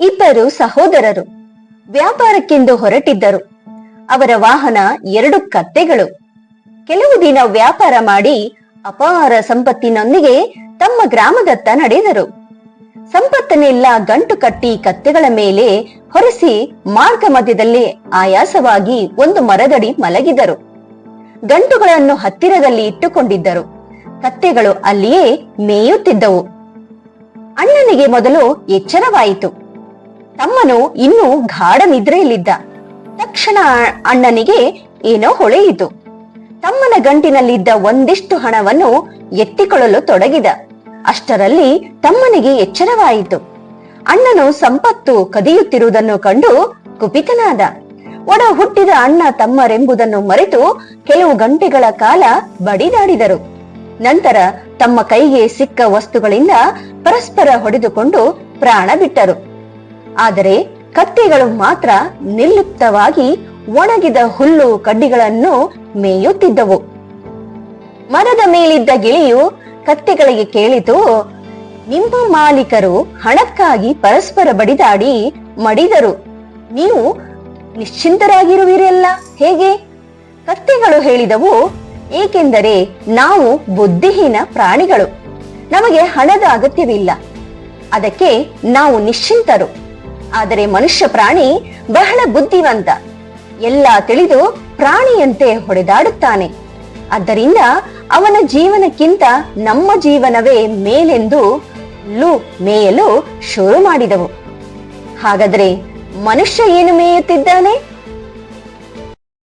ಇಬ್ಬರು ಸಹೋದರರು ವ್ಯಾಪಾರಕ್ಕೆಂದು ಹೊರಟಿದ್ದರು. ಅವರ ವಾಹನ ಎರಡು ಕತ್ತೆಗಳು. ಕೆಲವು ದಿನ ವ್ಯಾಪಾರ ಮಾಡಿ ಅಪಾರ ಸಂಪತ್ತಿನೊಂದಿಗೆ ತಮ್ಮ ಗ್ರಾಮದತ್ತ ನಡೆದರು. ಸಂಪತ್ತನ್ನೆಲ್ಲ ಗಂಟು ಕಟ್ಟಿ ಕತ್ತೆಗಳ ಮೇಲೆ ಹೊರಸಿ ಮಾರ್ಗ ಮಧ್ಯದಲ್ಲಿ ಆಯಾಸವಾಗಿ ಒಂದು ಮರದಡಿ ಮಲಗಿದರು. ಗಂಟುಗಳನ್ನು ಹತ್ತಿರದಲ್ಲಿ ಇಟ್ಟುಕೊಂಡಿದ್ದರು. ಕತ್ತೆಗಳು ಅಲ್ಲಿಯೇ ಮೇಯುತ್ತಿದ್ದವು. ಅಣ್ಣನಿಗೆ ಮೊದಲು ಎಚ್ಚರವಾಯಿತು. ತಮ್ಮನು ಇನ್ನೂ ಗಾಢ ನಿದ್ರೆಯಲ್ಲಿದ್ದ. ತಕ್ಷಣ ಅಣ್ಣನಿಗೆ ಏನೋ ಹೊಳೆಯಿತು. ತಮ್ಮನ ಗಂಟಿನಲ್ಲಿದ್ದ ಒಂದಿಷ್ಟು ಹಣವನ್ನು ಎತ್ತಿಕೊಳ್ಳಲು ತೊಡಗಿದ. ಅಷ್ಟರಲ್ಲಿ ತಮ್ಮನಿಗೆ ಎಚ್ಚರವಾಯಿತು. ಅಣ್ಣನು ಸಂಪತ್ತು ಕದಿಯುತ್ತಿರುವುದನ್ನು ಕಂಡು ಕುಪಿತನಾದ. ಒಡ ಹುಟ್ಟಿದ ಅಣ್ಣ ತಮ್ಮರೆಂಬುದನ್ನು ಮರೆತು ಕೆಲವು ಗಂಟೆಗಳ ಕಾಲ ಬಡಿದಾಡಿದರು. ನಂತರ ತಮ್ಮ ಕೈಗೆ ಸಿಕ್ಕ ವಸ್ತುಗಳಿಂದ ಪರಸ್ಪರ ಹೊಡೆದುಕೊಂಡು ಪ್ರಾಣ ಬಿಟ್ಟರು ಆದರೆ ಕತ್ತೆಗಳು ಮಾತ್ರ ನಿರ್ಲಿಪ್ತವಾಗಿ ಒಣಗಿದ ಹುಲ್ಲು ಕಡ್ಡಿಗಳನ್ನು ಮೇಯುತ್ತಿದ್ದವು. ಮರದ ಮೇಲಿದ್ದ ಗಿಳಿಯು ಕತ್ತೆಗಳಿಗೆ ಕೇಳಿತು, ನಿಮ್ಮ ಮಾಲೀಕರು ಹಣಕ್ಕಾಗಿ ಪರಸ್ಪರ ಬಡಿದಾಡಿ ಮಡಿದರು. ನೀವು ನಿಶ್ಚಿಂತರಾಗಿರುವಿರಲ್ಲ, ಹೇಗೆ? ಕತ್ತೆಗಳು ಹೇಳಿದವು, ಏಕೆಂದರೆ ನಾವು ಬುದ್ಧಿಹೀನ ಪ್ರಾಣಿಗಳು. ನಮಗೆ ಹಣದ ಅಗತ್ಯವಿಲ್ಲ. ಅದಕ್ಕೆ ನಾವು ನಿಶ್ಚಿಂತರು. ಆದರೆ ಮನುಷ್ಯ ಪ್ರಾಣಿ ಬಹಳ ಬುದ್ಧಿವಂತ. ಎಲ್ಲ ತಿಳಿದು ಪ್ರಾಣಿಯಂತೆ ಹೊಡೆದಾಡುತ್ತಾನೆ. ಆದ್ದರಿಂದ ಅವನ ಜೀವನಕ್ಕಿಂತ ನಮ್ಮ ಜೀವನವೇ ಮೇಲೆಂದು ಲು ಮೇಯಲು ಶುರು ಮಾಡಿದವು. ಹಾಗಾದರೆ ಮನುಷ್ಯ ಏನು ಮೇಯುತ್ತಿದ್ದಾನೆ?